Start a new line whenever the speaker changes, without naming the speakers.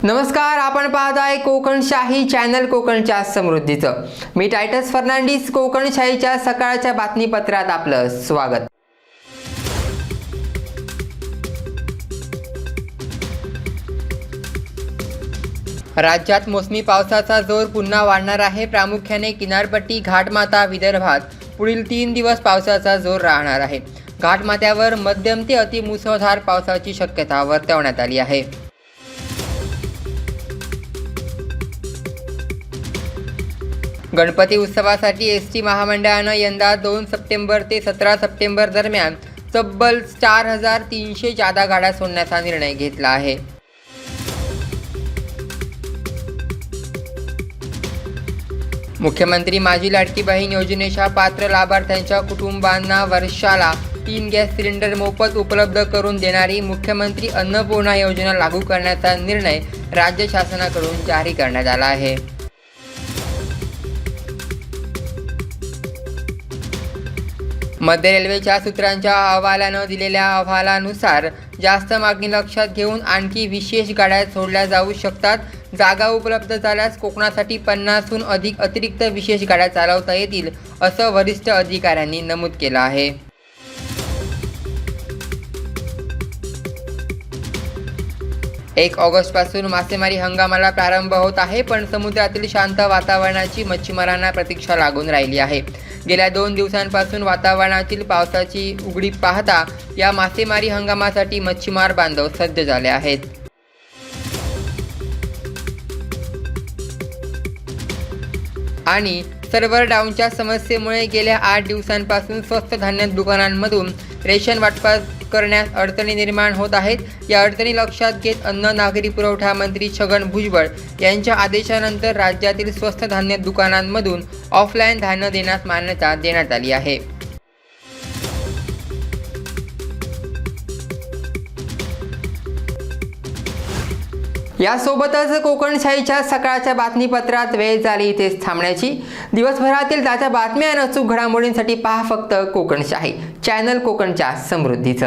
नमस्कार आपण पाहत आहे कोकणशाही चॅनल कोकणच्या समृद्धीचं. मी टायटस फर्नांडिस कोकणशाहीच्या सकाळच्या बातमीपत्रात आपलं स्वागत. राज्यात मोसमी पावसाचा जोर पुन्हा वाढणार आहे. प्रामुख्याने किनारपट्टी घाटमाता विदर्भात पुढील तीन दिवस पावसाचा जोर राहणार आहे. घाटमाथ्यावर मध्यम ते अतिमुसळधार पावसाची शक्यता वर्तवण्यात आली आहे. गणपती उत्सवासाठी एस टी महामंडळानं यंदा दोन सप्टेंबर ते सतरा सप्टेंबर दरम्यान तब्बल चार हजार तीनशे जादा गाड्या सोडण्याचा निर्णय घेतला आहे. मुख्यमंत्री माझी लाडकी बहीण योजनेच्या पात्र लाभार्थ्यांच्या कुटुंबांना वर्षाला तीन गॅस सिलेंडर मोफत उपलब्ध करून देणारी मुख्यमंत्री अन्नपूर्णा योजना लागू करण्याचा निर्णय राज्य शासनाकडून जारी करण्यात आला आहे. मध्य रेल्वेच्या सूत्रांच्या अहवालानं दिलेल्या अहवालानुसार जास्त मागणी लक्षात घेऊन आणखी विशेष गाड्या सोडल्या जाऊ शकतात. जागा उपलब्ध झाल्यास कोकणासाठी पन्नासहून अधिक अतिरिक्त विशेष गाड्या चालवता येतील असं वरिष्ठ अधिकाऱ्यांनी नमूद केलं आहे. एक ऑगस्टपासून मासेमारी हंगामाला प्रारंभ होत आहे पण समुद्रातील शांत वातावरणाची मच्छीमारांना प्रतीक्षा लागून राहिली आहे. गेल्या दोन दिवसांपासून वातावरणातील पावसाची उघडी पाहता या मासेमारी हंगामासाठी मच्छीमार बांधव सज्ज झाले आहेत. आणि सर्व्हर डाऊनच्या समस्येमुळे गेल्या आठ दिवसांपासून स्वस्त धान्य दुकानांमधून रेशन वाटपात करण्यास अडचणी निर्माण होत आहेत. या अडचणी लक्षात घेत अन्न नागरी पुरवठा मंत्री छगन भुजबळ यांच्या आदेशानंतर राज्यातील स्वस्त धान्य दुकानांमधून ऑफलाईन धान्य देण्यास मान्यता देण्यात आली आहे. यासोबतच कोकणशाहीच्या सकाळच्या बातमीपत्रात वेळ झाली इथेच थांबण्याची. दिवसभरातील ताज्या बातम्या आणि अचूक घडामोडींसाठी पहा फक्त कोकणशाही. चॅनल कोकणच्या समृद्धीचं.